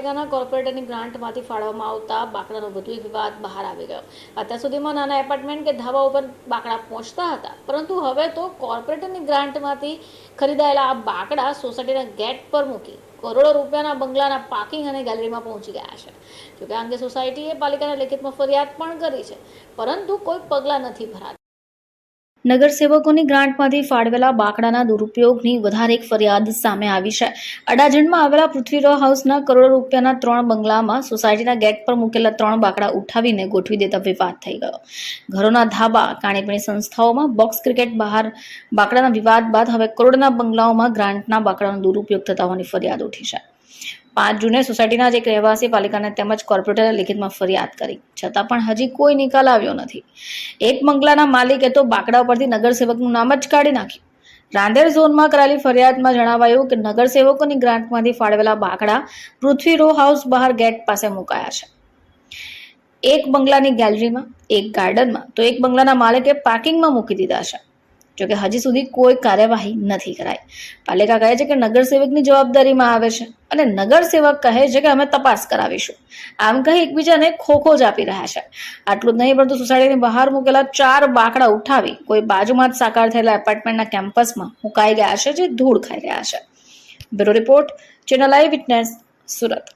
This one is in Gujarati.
પાલિકાના કોર્પોરેટરની ગ્રાન્ટમાંથી ફાળવવામાં આવતા બાકડાનો વધુ વિવાદ બહાર આવી ગયો. અત્યાર સુધીમાં નાના એપાર્ટમેન્ટ કે ધાબા ઉપર બાકડા પહોંચતા હતા. પરંતુ હવે તો કોર્પોરેટરની ગ્રાન્ટમાંથી ખરીદાયેલા આ બાકડા સોસાયટીના ગેટ પર મૂકી કરોડો રૂપિયાના બંગલાના પાર્કિંગ અને ગેલેરીમાં પહોંચી ગયા છે. જોકે આ અંગે સોસાયટીએ પાલિકાને લેખિતમાં ફરિયાદ પણ કરી છે. પરંતુ કોઈ પગલાં નથી ભરાતા. નગરસેવકોની ગ્રાન્ટમાંથી ફાળવેલા બાકડાના દુરુપયોગની વધારે એક ફરિયાદ સામે આવી છે. અડાજણમાં આવેલા પૃથ્વી રો હાઉસના કરોડો રૂપિયાના ત્રણ બંગલામાં સોસાયટીના ગેટ પર મૂકેલા ત્રણ બાકડા ઉઠાવીને ગોઠવી દેતા વિવાદ થઈ ગયો. ઘરોના ધાબા ખાણીપીણી સંસ્થાઓમાં બોક્સ ક્રિકેટ બહાર બાકડાના વિવાદ બાદ હવે કરોડના બંગલાઓમાં ગ્રાન્ટના બાકડાનો દુરુપયોગ થતા હોવાની ફરિયાદ ઉઠી છે. પાંચ જૂને સોસાયટીના જ એક રહેવાસી પાલિકાને તેમજ કોર્પોરેટરે લિખિતમાં ફરિયાદ કરી. છતાં પણ હજી કોઈ નિકાલ આવ્યો નથી. એક બંગલાના માલિકે તો બાકડા પરથી નગરસેવકનું નામ જ કાઢી નાખ્યું. રાંદેર ઝોનમાં કરાયેલી ફરિયાદમાં જણાવાયું કે નગરસેવકોની ગ્રાન્ટમાંથી ફાળવેલા બાકડા પૃથ્વી રો હાઉસ બહાર ગેટ પાસે મુકાયા છે. એક બંગલાની ગેલેરીમાં, એક ગાર્ડનમાં, તો એક બંગલાના માલિકે પાર્કિંગમાં મૂકી દીધા છે. જોકે હજી સુધી કોઈ કાર્યવાહી નથી કરાઈ. પાલિકા કહે છે કે નગરસેવકની જવાબદારીમાં આવે છે અને નગરસેવક કહે છે કે અમે તપાસ કરાવીશું. આમ કહી એકબીજાને ખોખો જ આપી રહ્યા છે. આટલું જ નહીં, પરંતુ સોસાયટીની બહાર મૂકેલા ચાર બાકડા ઉઠાવી કોઈ બાજુમાં જ સાકાર થયેલા એપાર્ટમેન્ટના કેમ્પસમાં મુકાઈ ગયા છે, જે ધૂળ ખાઈ રહ્યા છે. Bureau report, channel I witness, Surat.